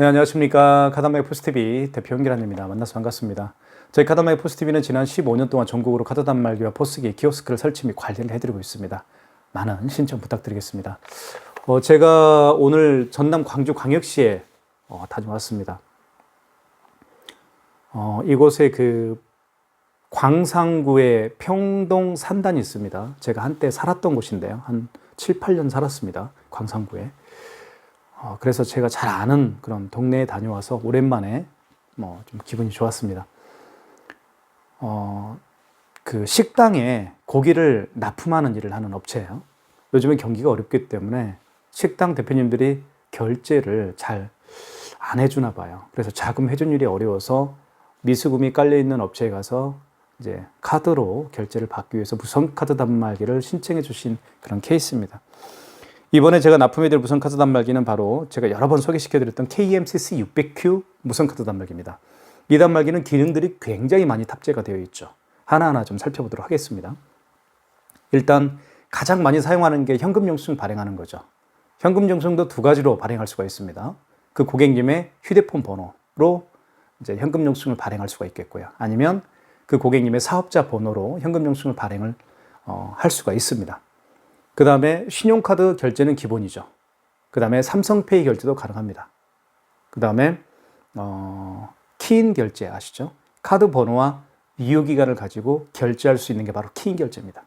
네, 안녕하십니까. 카드마이 포스TV 대표 연기란입니다. 만나서 반갑습니다. 저희 카드마이 포스TV는 지난 15년 동안 전국으로 카드 단말기와 포스기, 키오스크를 설치 및 관리를 해드리고 있습니다. 많은 신청 부탁드리겠습니다. 어, 제가 오늘 전남 광주 광역시에 어, 다녀왔습니다. 어, 이곳에 그 광산구에 평동 산단이 있습니다. 제가 한때 살았던 곳인데요. 한 7, 8년 살았습니다. 광산구에. 어, 그래서 제가 잘 아는 그런 동네에 다녀와서 오랜만에 뭐 좀 기분이 좋았습니다. 어, 그 식당에 고기를 납품하는 일을 하는 업체예요. 요즘은 경기가 어렵기 때문에 식당 대표님들이 결제를 잘 안 해주나 봐요. 그래서 자금 회전율이 어려워서 미수금이 깔려 있는 업체에 가서 이제 카드로 결제를 받기 위해서 무선 카드 단말기를 신청해 주신 그런 케이스입니다. 이번에 제가 납품해드릴 무선 카드 단말기는 바로 제가 여러 번 소개시켜드렸던 KMCC 600Q 무선 카드 단말기입니다. 이 단말기는 기능들이 굉장히 많이 탑재가 되어 있죠. 하나하나 좀 살펴보도록 하겠습니다. 일단 가장 많이 사용하는 게 현금 영수증 발행하는 거죠. 현금 영수증도 두 가지로 발행할 수가 있습니다. 그 고객님의 휴대폰 번호로 이제 현금 영수증을 발행할 수가 있겠고요. 아니면 그 고객님의 사업자 번호로 현금 영수증을 발행을 어, 할 수가 있습니다. 그 다음에 신용카드 결제는 기본이죠. 그 다음에 삼성페이 결제도 가능합니다. 그 다음에 어, 키인 결제 아시죠? 카드 번호와 유효기간을 가지고 결제할 수 있는 게 바로 키인 결제입니다.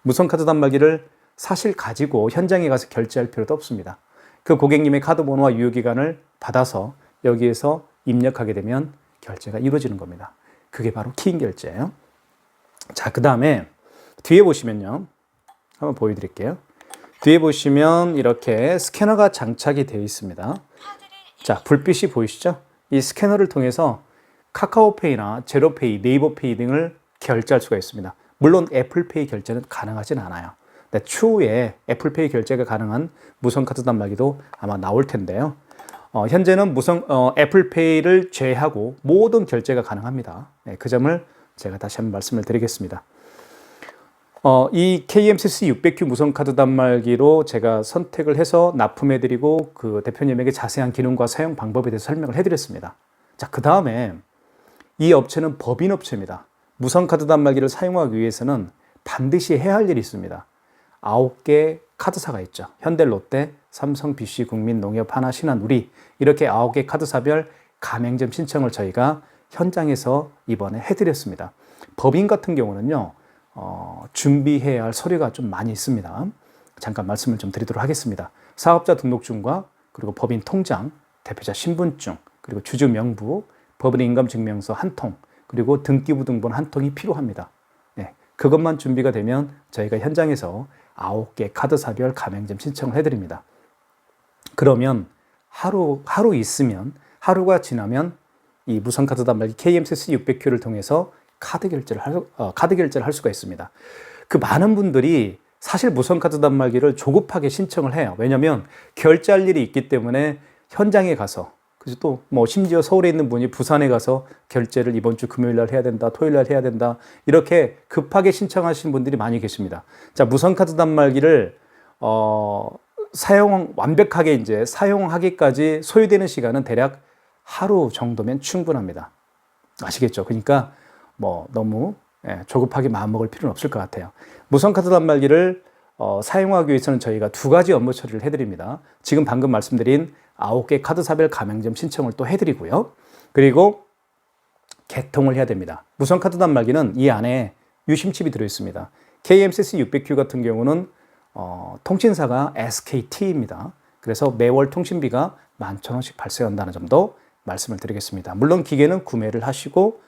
무선 카드 단말기를 사실 가지고 현장에 가서 결제할 필요도 없습니다. 그 고객님의 카드 번호와 유효기간을 받아서 여기에서 입력하게 되면 결제가 이루어지는 겁니다. 그게 바로 키인 결제예요. 자, 그 다음에 뒤에 보시면요. 한번 보여드릴게요. 뒤에 보시면 이렇게 스캐너가 장착이 되어 있습니다. 자, 불빛이 보이시죠? 이 스캐너를 통해서 카카오페이나 제로페이, 네이버페이 등을 결제할 수가 있습니다. 물론 애플페이 결제는 가능하진 않아요. 근데 추후에 애플페이 결제가 가능한 무선 카드 단말기도 아마 나올 텐데요. 어, 현재는 무선 어, 애플페이를 제외하고 모든 결제가 가능합니다. 네, 그 점을 제가 다시 한번 말씀을 드리겠습니다. 어, 이 KMCC 600Q 무선 카드 단말기로 제가 선택을 해서 납품해드리고 그 대표님에게 자세한 기능과 사용 방법에 대해서 설명을 해드렸습니다. 자, 그 다음에 이 업체는 법인 업체입니다. 무선 카드 단말기를 사용하기 위해서는 반드시 해야 할 일이 있습니다. 아홉 개 카드사가 있죠. 현대, 롯데, 삼성, BC, 국민, 농협, 하나, 신한, 우리 이렇게 아홉 개 카드사별 가맹점 신청을 저희가 현장에서 이번에 해드렸습니다. 법인 같은 경우는요. 어, 준비해야 할 서류가 좀 많이 있습니다. 잠깐 말씀을 좀 드리도록 하겠습니다. 사업자 등록증과 그리고 법인 통장, 대표자 신분증, 그리고 주주 명부, 법인 인감증명서 한 통, 그리고 등기부 등본 한 통이 필요합니다. 네, 그것만 준비가 되면 저희가 현장에서 아홉 개 카드 사별 가맹점 신청을 해드립니다. 그러면 하루 하루 있으면 하루가 지나면 이 무선카드 단말기 KMCC 600Q를 통해서 카드 결제를 할, 어, 카드 결제를 할 수가 있습니다. 그 많은 분들이 사실 무선 카드 단말기를 조급하게 신청을 해요. 왜냐하면 결제할 일이 있기 때문에 현장에 가서 그래서 또 뭐 심지어 서울에 있는 분이 부산에 가서 결제를 이번 주 금요일 날 해야 된다, 토요일 날 해야 된다 이렇게 급하게 신청하신 분들이 많이 계십니다. 자 무선 카드 단말기를 어, 사용 완벽하게 이제 사용하기까지 소요되는 시간은 대략 하루 정도면 충분합니다. 아시겠죠? 그러니까 뭐 너무 예, 조급하게 마음먹을 필요는 없을 것 같아요. 무선 카드 단말기를 어, 사용하기 위해서는 저희가 두 가지 업무 처리를 해드립니다. 지금 방금 말씀드린 아홉 개 카드사별 가맹점 신청을 또 해드리고요. 그리고 개통을 해야 됩니다. 무선 카드 단말기는 이 안에 유심칩이 들어있습니다. KMCC 600Q 같은 경우는 어, 통신사가 SKT입니다. 그래서 매월 통신비가 11,000원씩 발생한다는 점도 말씀을 드리겠습니다. 물론 기계는 구매를 하시고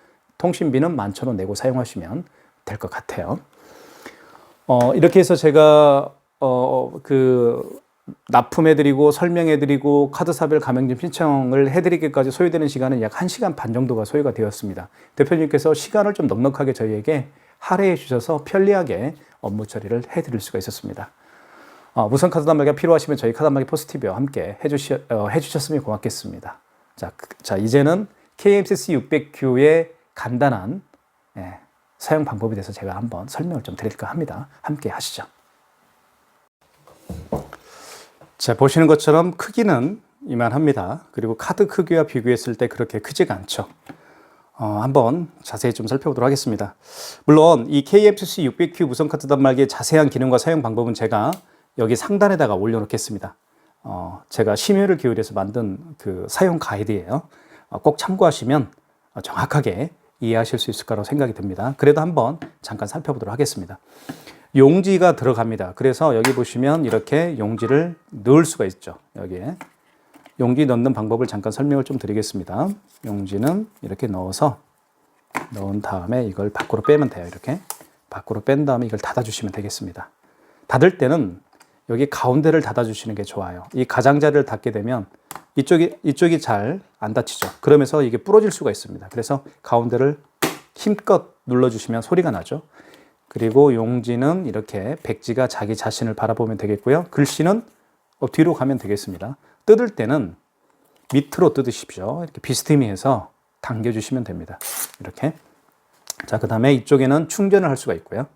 통신비는 11,000원 내고 사용하시면 될 것 같아요. 어, 이렇게 해서 제가 어, 그 납품해드리고 설명해드리고 카드사별 가맹점 신청을 해드리기까지 소요되는 시간은 약 1시간 반 정도가 소요가 되었습니다. 대표님께서 시간을 좀 넉넉하게 저희에게 할애해 주셔서 편리하게 업무 처리를 해드릴 수가 있었습니다. 어, 무선 카드 단말기가 필요하시면 저희 카드 단말기 포스티브와 함께 해주시, 어, 해주셨으면 고맙겠습니다. 자, 그, 자 이제는 KMCC 600Q의 간단한 예, 사용 방법에 대해서 제가 한번 설명을 좀 드릴까 합니다. 함께 하시죠. 자, 보시는 것처럼 크기는 이만합니다. 그리고 카드 크기와 비교했을 때 그렇게 크지가 않죠. 어, 한번 자세히 좀 살펴보도록 하겠습니다. 물론 이 KFC 600Q 무선 카드 단말기의 자세한 기능과 사용 방법은 제가 여기 상단에다가 올려놓겠습니다. 어, 제가 심혈을 기울여서 만든 그 사용 가이드예요. 어, 꼭 참고하시면 어, 정확하게 이해하실 수 있을 거라고 생각이 듭니다. 그래도 한번 잠깐 살펴보도록 하겠습니다. 용지가 들어갑니다. 그래서 여기 보시면 이렇게 용지를 넣을 수가 있죠. 여기에. 용지 넣는 방법을 잠깐 설명을 좀 드리겠습니다. 용지는 이렇게 넣어서 넣은 다음에 이걸 밖으로 빼면 돼요. 이렇게. 밖으로 뺀 다음에 이걸 닫아주시면 되겠습니다. 닫을 때는 여기 가운데를 닫아주시는 게 좋아요. 이 가장자리를 닫게 되면 이쪽이, 이쪽이 잘 안 닫히죠. 그러면서 이게 부러질 수가 있습니다. 그래서 가운데를 힘껏 눌러주시면 소리가 나죠. 그리고 용지는 이렇게 백지가 자기 자신을 바라보면 되겠고요. 글씨는 어, 뒤로 가면 되겠습니다. 뜯을 때는 밑으로 뜯으십시오. 이렇게 비스듬히 해서 당겨주시면 됩니다. 이렇게. 자, 그 다음에 이쪽에는 충전을 할 수가 있고요.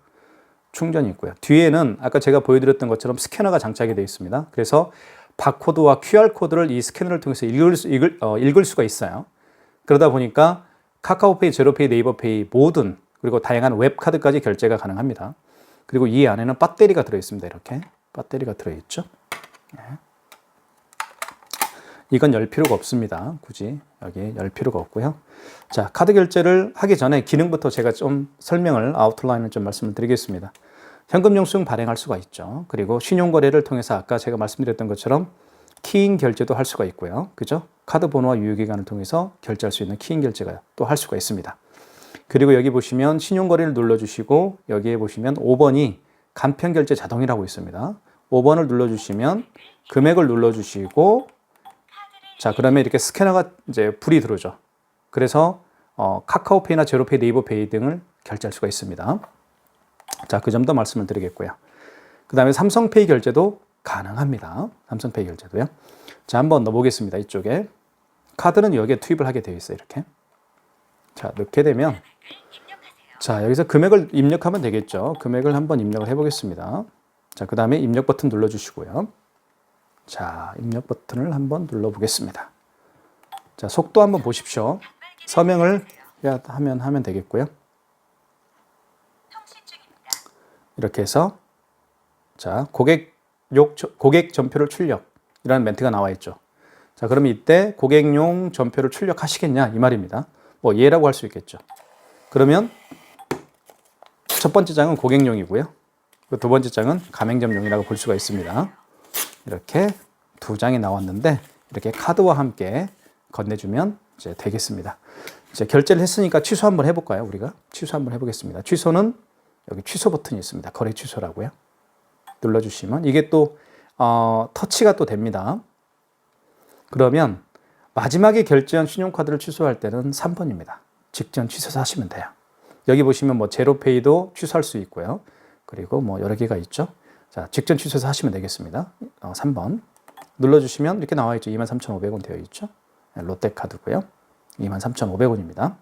충전이 있고요. 뒤에는 아까 제가 보여드렸던 것처럼 스캐너가 장착이 되어 있습니다. 그래서 바코드와 QR코드를 이 스캐너를 통해서 읽을, 수, 읽을, 어, 읽을 수가 있어요. 그러다 보니까 카카오페이, 제로페이, 네이버페이 모든 그리고 다양한 웹카드까지 결제가 가능합니다. 그리고 이 안에는 배터리가 들어있습니다. 이렇게 배터리가 들어있죠. 네. 이건 열 필요가 없습니다. 굳이 여기 열 필요가 없고요. 자, 카드 결제를 하기 전에 기능부터 제가 좀 설명을 아웃라인을 좀 말씀을 드리겠습니다. 현금 영수증 발행할 수가 있죠. 그리고 신용거래를 통해서 아까 제가 말씀드렸던 것처럼 키인 결제도 할 수가 있고요. 그죠? 카드 번호와 유효기간을 통해서 결제할 수 있는 키인 결제가 또 할 수가 있습니다. 그리고 여기 보시면 신용거래를 눌러주시고 여기에 보시면 5번이 간편결제 자동이라고 있습니다. 5번을 눌러주시면 금액을 눌러주시고 자 그러면 이렇게 스캐너가 이제 불이 들어오죠. 그래서 어, 카카오페이나 제로페이, 네이버페이 등을 결제할 수가 있습니다. 자, 그 점도 말씀을 드리겠고요. 그 다음에 삼성페이 결제도 가능합니다. 삼성페이 결제도요. 자, 한번 넣어보겠습니다. 이쪽에. 카드는 여기에 투입을 하게 되어 있어요. 이렇게. 자, 넣게 되면. 자, 여기서 금액을 입력하면 되겠죠. 금액을 한번 입력을 해보겠습니다. 자, 그 다음에 입력 버튼 눌러주시고요. 자, 입력 버튼을 한번 눌러보겠습니다. 자, 속도 한번 보십시오. 서명을 하면, 하면 되겠고요. 이렇게 해서 자 고객 욕 고객 전표를 출력이라는 멘트가 나와 있죠. 자 그러면 이때 고객용 전표를 출력하시겠냐 이 말입니다. 뭐 예라고 할 수 있겠죠. 그러면 첫 번째 장은 고객용이고요. 그두 번째 장은 가맹점용이라고 볼 수가 있습니다. 이렇게 두 장이 나왔는데 이렇게 카드와 함께 건네주면 이제 되겠습니다. 이제 결제를 했으니까 취소 한번 해볼까요? 우리가 취소 한번 해보겠습니다. 취소는 여기 취소 버튼이 있습니다. 거래 취소라고요. 눌러주시면 이게 또 어, 터치가 또 됩니다. 그러면 마지막에 결제한 신용카드를 취소할 때는 3번입니다. 직전 취소해서 하시면 돼요. 여기 보시면 뭐 제로페이도 취소할 수 있고요. 그리고 뭐 여러 개가 있죠. 자, 직전 취소해서 하시면 되겠습니다. 어, 3번. 눌러주시면 이렇게 나와 있죠. 23,500원 되어 있죠. 네, 롯데카드고요. 23,500원입니다.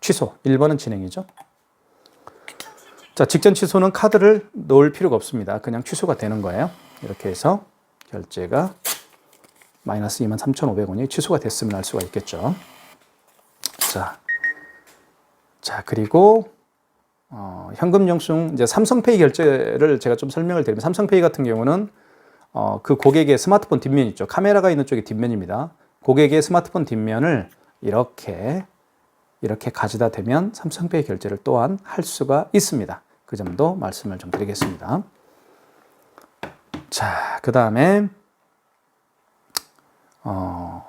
취소. 1번은 진행이죠. 자, 직전 취소는 카드를 넣을 필요가 없습니다. 그냥 취소가 되는 거예요. 이렇게 해서 결제가 마이너스 23,500원이 취소가 됐으면 알 수가 있겠죠. 자, 자 그리고 어, 현금 영수증 이제 삼성페이 결제를 제가 좀 설명을 드리면 삼성페이 같은 경우는 어, 그 고객의 스마트폰 뒷면 있죠. 카메라가 있는 쪽이 뒷면입니다. 고객의 스마트폰 뒷면을 이렇게 이렇게 가져다 대면 삼성페이 결제를 또한 할 수가 있습니다. 그 점도 말씀을 좀 드리겠습니다. 자, 그 다음에 어,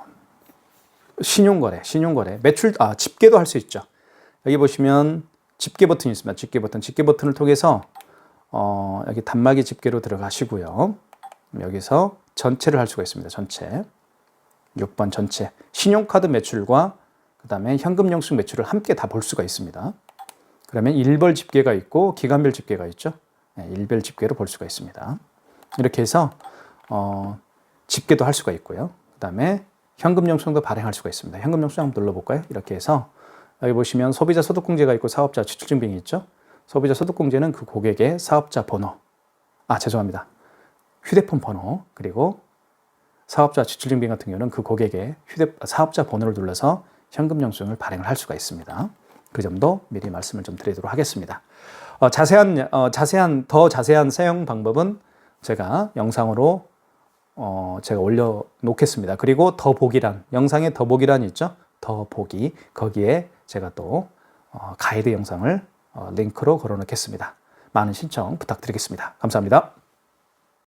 신용거래, 신용거래, 매출, 아, 집계도 할 수 있죠. 여기 보시면 집계 버튼이 있습니다. 집계 버튼. 집계 버튼을 통해서 어, 여기 단말기 집계로 들어가시고요. 여기서 전체를 할 수가 있습니다. 전체. 6번 전체. 신용카드 매출과 그 다음에 현금 영수증 매출을 함께 다 볼 수가 있습니다. 그러면 일벌 집계가 있고 기간별 집계가 있죠. 네, 일별 집계로 볼 수가 있습니다. 이렇게 해서 어, 집계도 할 수가 있고요. 그 다음에 현금 영수증도 발행할 수가 있습니다. 현금 영수증 한번 눌러볼까요? 이렇게 해서 여기 보시면 소비자 소득공제가 있고 사업자 지출증빙이 있죠. 소비자 소득공제는 그 고객의 사업자 번호, 아 죄송합니다. 휴대폰 번호 그리고 사업자 지출증빙 같은 경우는 그 고객의 휴대 사업자 번호를 눌러서 현금 영수증을 발행을 할 수가 있습니다. 그 점도 미리 말씀을 좀 드리도록 하겠습니다. 어, 자세한 어, 자세한 더 자세한 사용 방법은 제가 영상으로 어, 제가 올려 놓겠습니다. 그리고 더 보기란 영상에 더 보기란이 있죠. 더 보기 거기에 제가 또 어, 가이드 영상을 어, 링크로 걸어 놓겠습니다. 많은 신청 부탁드리겠습니다. 감사합니다.